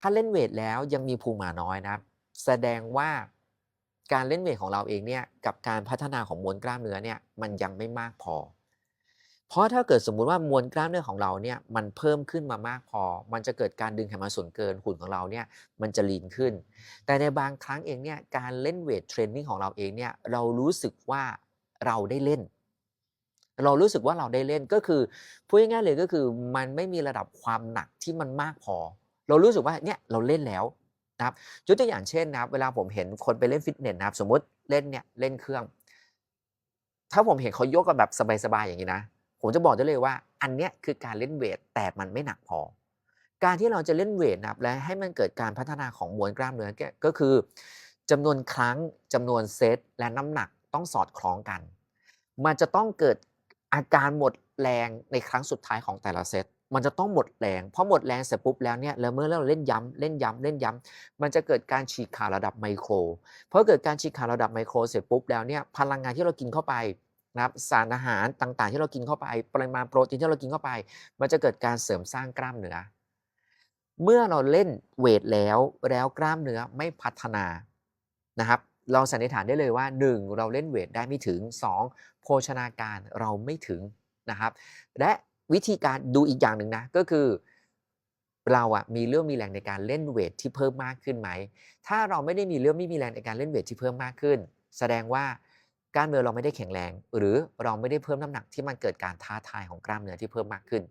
ถ้าเล่นเวทแล้วยังมีพุงหมาน้อยนะครับแสดงว่าการเล่นเวทของเราเองเนี่ยกับการพัฒนาของมวลกล้ามเนื้อเนี่ยมันยังไม่มากพอ เพราะถ้าเกิดสมมุติว่ามวลกล้ามเนื้อของเราเนี่ยมันเพิ่มขึ้นมามากพอ มันจะเกิดการดึงไขมันส่วนเกินหุ่นของเราเนี่ยมันจะลีนขึ้น แต่ในบางครั้งเองเนี่ยการเล่นเวทเทรนนิ่งของเราเองเนี่ยเรารู้สึกว่าเราได้เล่น เรารู้สึกว่าเราได้เล่นก็คือพูดง่ายๆเลยก็คือมันไม่มีระดับความหนักที่มันมากพอ เรารู้สึกว่าเนี่ยเราเล่นแล้วนะครับยกตัวอย่างเช่นนะครับ เวลาผมเห็นคนไปเล่นฟิตเนสนะครับ สมมติเล่นเนี่ยเล่นเครื่อง ถ้าผมเห็นเขายกกันแบบสบายๆอย่างนี้นะ ผมจะบอกได้เลยว่า อันเนี้ยคือการเล่นเวทแต่มันไม่หนักพอ การที่เราจะเล่นเวทนะครับและให้มันเกิดการพัฒนาของมวลกล้ามเนื้อกก็คือจำนวนครั้งจำนวนเซตและน้ำหนักต้องสอดคล้องกัน มันจะต้องเกิดอาการหมดแรงในครั้งสุดท้ายของแต่ละเซต มันจะต้องหมดแรงพอหมดแรงเสร็จปุ๊บแล้วเนี่ยแล้วเมื่อเราเล่นย้ำเล่นย้ำเล่นย้ำมันจะเกิดการฉีกขาดระดับไมโครเพราะเกิดการฉีกขาดระดับไมโครเสร็จปุ๊บแล้วเนี่ยพลังงานที่เรากินเข้าไปนะครับสารอาหารต่างๆ ที่เรากินเข้าไป ปริมาณโปรตีนที่เรากินเข้าไป มันจะเกิดการเสริมสร้างกล้ามเนื้อเมื่อเราเล่นเวทแล้วแล้วกล้ามเนื้อไม่พัฒนานะครับเราสันนิษฐานได้เลยว่า 1. เราเล่นเวทได้ไม่ถึง 2. โภชนาการเราไม่ถึงนะครับ และ วิธีการดูอีกอย่างหนึ่งนะ ก็คือ เราอะมีเรื่องมีแรงในการเล่นเวทที่เพิ่มมากขึ้นไหม ถ้าเราไม่ได้มีเรื่องไม่มีแรงในการเล่นเวทที่เพิ่มมากขึ้น แสดงว่ากล้ามเนื้อเราไม่ได้แข็งแรง หรือเราไม่ได้เพิ่มน้ำหนักที่มันเกิดการท้าทายของกล้ามเนื้อที่เพิ่มมากขึ้น